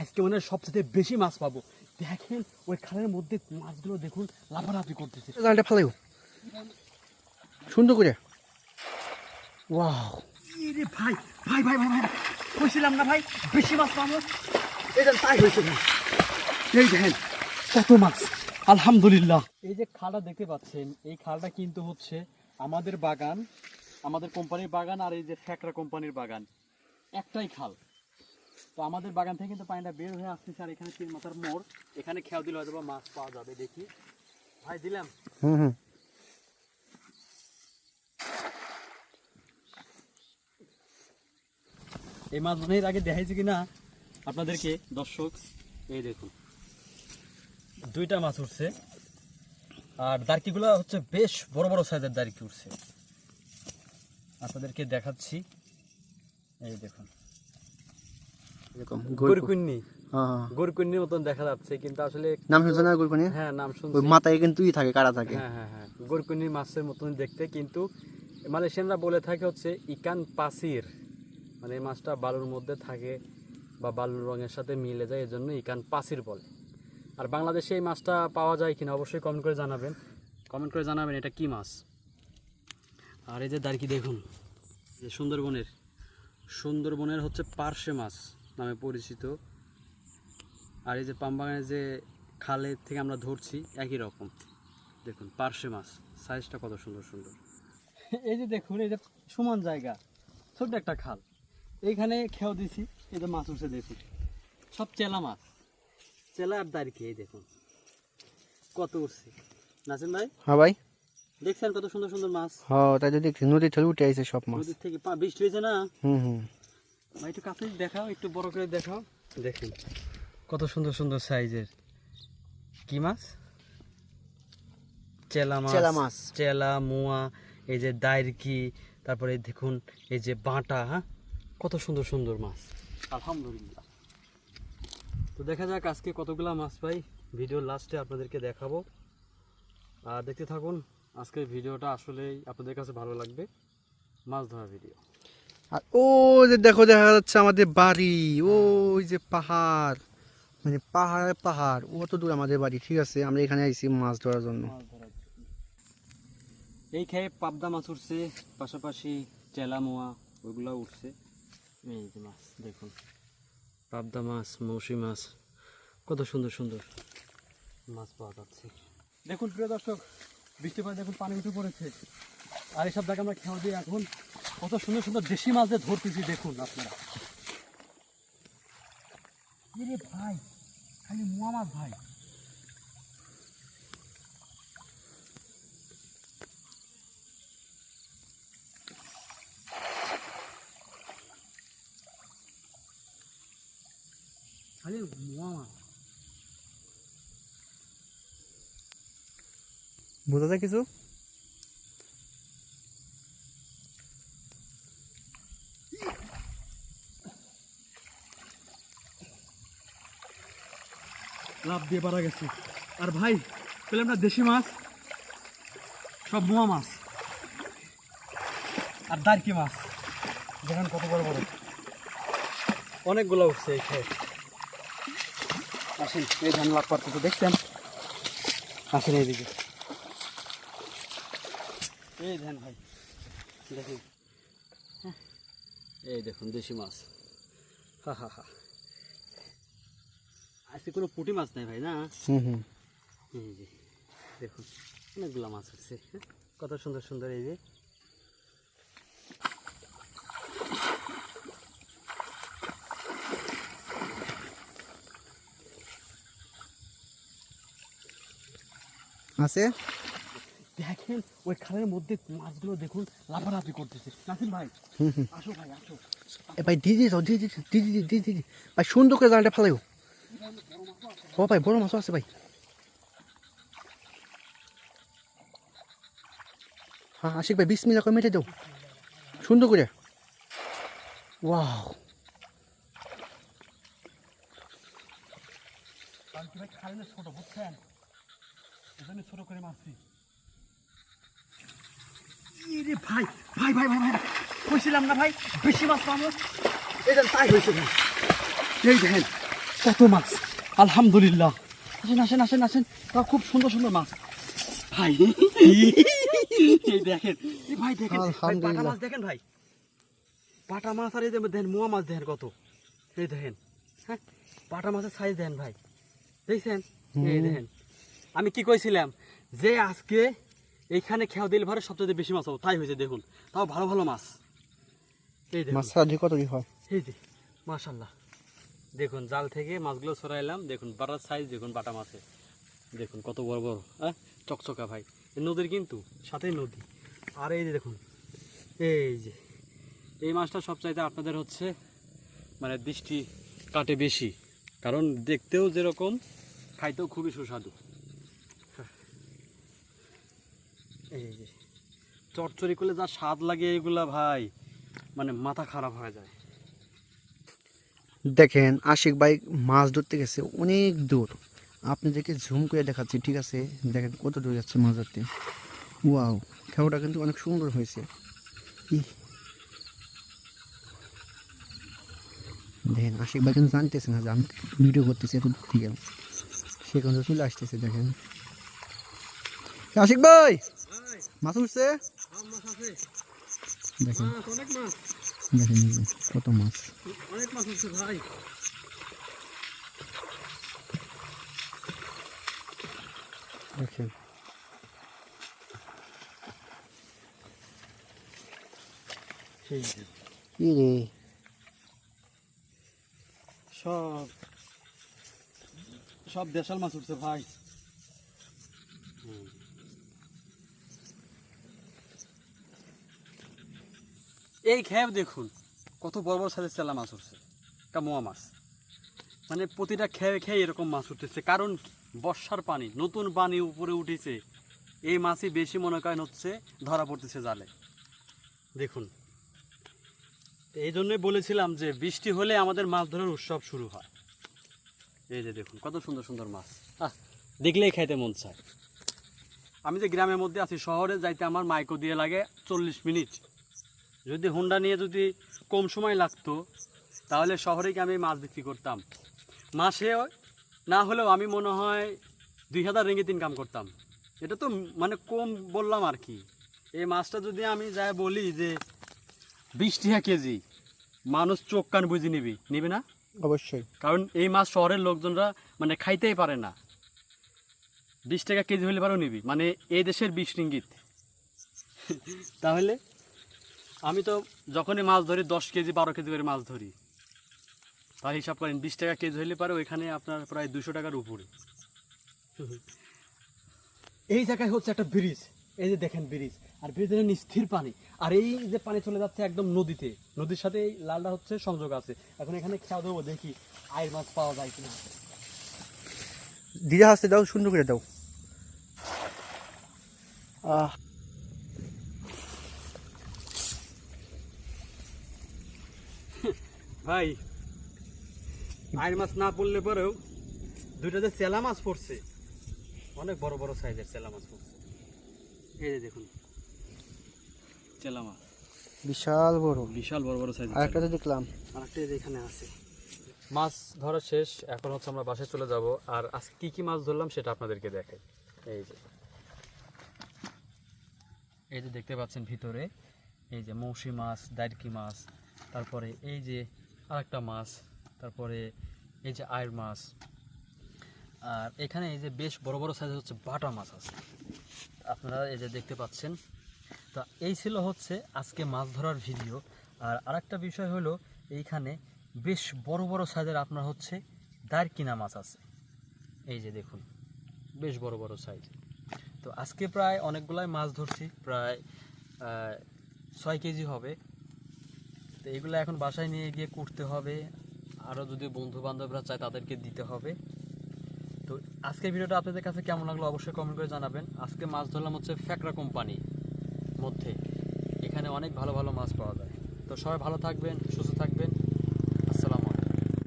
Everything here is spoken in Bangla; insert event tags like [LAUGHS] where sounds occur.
আজকে মনে সবচেয়ে বেশি মাছ পাবো। দেখেন ওই খালের মধ্যে মাছগুলো দেখুন লাফালাফি করতেছে। জালটা ফেলাইও সুন্দর করে। ওয়াও। রে ভাই ভাই ভাই ভাই ভাই কইছিলাম না ভাই বেশি মাছ পাবো। দেন তাই হয়েছে ভাই এই দেখেন কত মাছ। আলহামদুলিল্লাহ। এই যে খালটা দেখতে পাচ্ছেন এই খালটা কিন্তু হচ্ছে আমাদের বাগান আমাদের কোম্পানির বাগান আর এই যে ফ্যাকরা কোম্পানির বাগান। একটাই খাল। তো আমাদের বাগান থেকে কিন্তু পানিটা বের হয়ে আসতেছে আর এখানে তিন মাথার মোড়। এখানে খেয়াল দিলে হয়তো মাছ পাওয়া যাবে দেখি। ভাই দিলাম। হুম হুম। এই মাছ এর আগে দেখাইছে কিনা আপনাদেরকে? দর্শক এই দেখুন। দুইটা মাছ উঠছে। আর দার্কিগুলো হচ্ছে বেশ বড় বড় সাইজের দার্কি উঠছে। আপনাদেরকে দেখাচ্ছি। এই দেখুন। এরকম গরকুন্নি। হ্যাঁ গরকুন্নির মতন দেখা যাচ্ছে কিন্তু আসলে নাম শুনছো না গুলপানি হ্যাঁ নাম শুনছি। মাথায় কিন্তু ই থাকে কাটা থাকে। হ্যাঁ হ্যাঁ হ্যাঁ মাছের মতন দেখতে কিন্তু মালয়েশিয়ানরা বলে থাকে হচ্ছে ইকান পাসির। মানে এই মাছটা বালুর মধ্যে থাকে বা বালুর রঙের সাথে মিলে যায় এজন্য ইকান পাসির বলে। আর বাংলাদেশে এই মাছটা পাওয়া যায় কিনা অবশ্যই কমেন্ট করে জানাবেন। কমেন্ট করে জানাবেন এটা কি মাছ। আর এই যে দাঁড়কি দেখুন যে সুন্দরবনের সুন্দরবনের হচ্ছে পার্শে মাছ। নামে পরিচিত। আর এই যে পামবাগানের যে খালে থেকে আমরা ধরছি একই রকম। দেখুন পার্শে মাছ। সাইজটা কত সুন্দর সুন্দর। [LAUGHS] এই যে দেখুন এই যে সমান জায়গা ছোট্ট একটা খাল। এইখানে খেয়াও দিছি এই যে মাছ উঠছে দেখুন। সব চেলা মাছ। চেলা আর দাঁড়িয়ে এই দেখুন। কত উঠছে। নাসিম ভাই? হ্যাঁ ভাই। দেখছেন কত সুন্দর সুন্দর মাছ? হ্যাঁ তাই যদি নদীর থেকে উঠে আইছে সব মাছ। নদীর থেকে পা- বৃষ্টি হয়েছে না? হুম হুম। একটু কাছে দেখাও একটু বড় করে দেখাও। দেখুন কত সুন্দর সুন্দর সাইজের। কি মাছ? চেলা মাছ। চেলা মাছ। চেলা মোয়া এই যে দাইরকি তারপরে দেখুন এই যে বাটা হ্যাঁ? কত সুন্দর সুন্দর মাছ। আলহামদুলিল্লাহ। তো দেখা যাক আজকে কতগুলা মাছ পাই। ভিডিওর লাস্টে আপনাদেরকে দেখাবো। আর দেখতে থাকুন আজকের ভিডিওটা আসলেই আপনাদের কাছে ভালো লাগবে। মাছ ধরা ভিডিও আর ও যে দেখো, দেখা যাচ্ছে আমাদের বাড়ি। ওই যে পাহাড়। মানে পাহাড় পাহাড়। অত দূর আমাদের বাড়ি, ঠিক আছে? আমরা এখানে আইছি মাছ ধরার জন্য। এই খেয়ে পাবদা মাছ উঠছে, পাশাপাশি চেলা মোয়া ওইগুলো উঠছে। এই যে মাছ, দেখুন। পাবদা মাছ মৌসি মাছ, কত সুন্দর সুন্দর মাছ পাওয়া যাচ্ছে। দেখুন, প্রিয় দর্শক বৃষ্টি পরে দেখুন পানি উঠে পড়েছে। আর এসব জায়গায় আমরা খেয়াল দিই এখন। কত সুন্দর সুন্দর দেশি মাছ দিয়ে ধরতেছি দেখুন আপনারা। রে ভাই খালি মোয়া মাছ ভাই। খালি মোয়া মাছ। বোঝা যায় কিছু? লাভ দিয়ে পারা গেছে। আর ভাই পেলাম না দেশি মাছ সব মোয়া মাছ। আর দারকি মাছ দেখেন কত বড় বড়। অনেকগুলো উঠছে এই খেয়ে। আসেন এই ধান লাভ করতে দেখছেন। আসেন এইদিকে। এই ধান ভাই দেখুন। হ্যাঁ, এই দেখুন দেশি মাছ। হা হা হা। আজকে কোনো পুঁটি মাছ নাই ভাই না? হুম হুম। এই যে দেখুন অনেকগুলো মাছ উঠছে হ্যাঁ, কত সুন্দর সুন্দর এই যে। আছে? দেখেন ওই খালের মধ্যে মাছগুলো দেখুন লাফালাফি করতেছে। নাসিম ভাই আসো ভাই আসো। এ ভাই দিদি দিদি দিদি দিদি। ভাই সুন্দর করে জালটা ফেলাইও। ও ভাই বড় মাছ আছে ভাই হ্যাঁ আশিক ভাই বিশ মিনিট করে মেটে দাও সুন্দর করে ছোট ছোট করে মারছি ভাই ভাই ভাই ভাই ভাই না ভাই বেশি মাছ পাবো এই দেন তাই হয়েছে ভাই এই দেখেন কত মাছ আলহামদুলিল্লাহ আসেন আসেন আসেন আসেন। তাও খুব সুন্দর সুন্দর মাছ। ভাই এই দেখেন এই ভাই দেখেন পাটা। মাছ দেখেন ভাই। পাটা মাছ আর এই যে দেখেন মোয়া মাছ দেখেন কত। এই দেখেন হ্যাঁ? পাটা মাছের সাইজ দেখেন ভাই। দেখছেন? এই দেখেন। আমি কি কইছিলাম যে আজকে এইখানে খেয়া দিল ভরে সবচেয়ে বেশি মাছ হবে তাই হয়েছে দেখুন। তাও ভালো ভালো মাছ। এই দেখুন। মাছ কত কি হয়? এই যে মাশাল্লাহ দেখুন, জাল থেকে মাছগুলো সরাইলাম। দেখুন বাটার সাইজ দেখুন, বাটা মাছে দেখুন, কত বড় বড় হ্যাঁ? চকচকা ভাই। নদীর কিন্তু সাথেই নদী। আর এই যে দেখুন, এই যে, এই মাছটা সবচাইতে আপনাদের হচ্ছে মানে দৃষ্টি কাটে বেশি। কারণ দেখতেও যেরকম, খাইতেও খুবই সুস্বাদু। এই যে চটচড়ি করলে যা স্বাদ লাগে এগুলা ভাই মানে মাথা খারাপ হয়ে যায়। দেখেন আশিক ভাই মাছ ধরতে গেছে অনেক দূর। আপনাদেরকে ঝুম করে দেখাচ্ছি ঠিক আছে? দেখেন কত দূর যাচ্ছে মাছ ধরতে। ওয়াও খেলাটা কিন্তু অনেক সুন্দর হয়েছে। দেখেন আশিক ভাই কিন্তু জানতেছে না যে আমি ভিডিও করতেছি এত দূর থেকে। সে কিন্তু চলে আসতেছে দেখেন। আশিক ভাই মাছ উঠছে? দেখেন। অনেক মাছ। দেখেন কত মাছ অনেক মাছ। হচ্ছে ভাই দেখেন। কি রে? সব সব দেশাল মাছ উঠছে ভাই। এই খেয়ে দেখুন, কত বড় বড় সাইজের চেলা মাছ উঠছে একটা মোয়া মাছ। মানে প্রতিটা খেয়ে খেয়ে এরকম মাছ উঠতেছে, কারণ বর্ষার পানি, নতুন পানি উপরে উঠেছে, এই মাছই বেশি মনে করেন হচ্ছে ধরা পড়তেছে জালে। দেখুন, এই জন্যই বলেছিলাম যে বৃষ্টি হলে আমাদের মাছ ধরার উৎসব শুরু হয়। এই যে দেখুন, কত সুন্দর সুন্দর মাছ। আহ, দেখলেই খাইতে মন চায়। আমি যে গ্রামের মধ্যে আছি, শহরে যাইতে আমার মাইকো দিয়ে লাগে চল্লিশ মিনিট। যদি হুন্ডা নিয়ে যদি কম সময় লাগতো তাহলে শহরে গিয়ে আমি মাছ বিক্রি করতাম। মাসে না হলেও আমি মনে হয় দুই হাজার রেঙ্গিত ইনকাম করতাম। এটা তো মানে কম বললাম আর কি। এই মাছটা যদি আমি যাই বলি যে বিশ টাকা কেজি মানুষ চোখ কান বুঝে নিবি। নিবে না? অবশ্যই। কারণ এই মাছ শহরের লোকজনরা মানে খাইতেই পারে না। বিশ টাকা কেজি হলে পারো নিবি। মানে এই দেশের বিশ রিঙ্গিত। [LAUGHS] তাহলে? আমি তো যখনই মাছ ধরি দশ কেজি বারো কেজি করে মাছ ধরি। তাহলে হিসাব করেন বিশ টাকা কেজি হলে পারে ওইখানে আপনার প্রায় দুশো টাকার উপরে। এই জায়গায় হচ্ছে একটা ব্রিজ। এই যে দেখেন ব্রিজ আর ব্রিজের স্থির পানি। আর এই যে পানি চলে যাচ্ছে একদম নদীতে। নদীর সাথে এই লালটা হচ্ছে সংযোগ আছে। এখন এখানে খেয়া দেবো দেখি আয়ের মাছ পাওয়া যায় কিনা। দিদা হাসতে দাও সুন্দর করে দাও। আহ ভাই আয়ের মাছ না পড়লে পরেও দুইটা যে চেলা মাছ পড়ছে অনেক বড় বড় সাইজের চেলা মাছ পড়ছে। এই যে দেখুন। চেলা মাছ। বিশাল বড়। বিশাল বড় বড় সাইজ আর একটা তো দেখলাম। আরেকটা এখানে আছে। মাছ ধরা শেষ এখন হচ্ছে আমরা বাসায় চলে যাব। আর আজকে কি কি মাছ ধরলাম সেটা আপনাদেরকে দেখাই। এই যে। এই যে দেখতে পাচ্ছেন ভিতরে এই যে মৌসি মাছ দাইরকি মাছ তারপরে এই যে আরেকটা মাছ, তারপরে এই যে আয়ের মাছ, আর এখানে এই যে বেশ বড় বড় সাইজের হচ্ছে বাটা মাছ আছে। আপনারা এই যে দেখতে পাচ্ছেন। তো এই ছিল হচ্ছে আজকে মাছ ধরার ভিডিও আর আরেকটা বিষয় হলো, এইখানে বেশ বড় বড় সাইজের আপনার হচ্ছে দাঁড় কিনা মাছ আছে। এই যে দেখুন, বেশ বড় বড় সাইজ তো আজকে প্রায় অনেকগুলাই মাছ ধরছি, প্রায় ছয় কেজি হবে। তো এগুলো এখন বাসায় নিয়ে গিয়ে করতে হবে। আরও যদি বন্ধু বান্ধবরা চায় তাদেরকে দিতে হবে। তো আজকের ভিডিওটা আপনাদের কাছে কেমন লাগল অবশ্যই কমেন্ট করে জানাবেন। আজকে মাছ ধরলাম হচ্ছে ফ্যাকরা কোম্পানি মধ্যে। এখানে অনেক ভালো ভালো মাছ পাওয়া যায়। তো সবাই ভালো থাকবেন, সুস্থ থাকবেন।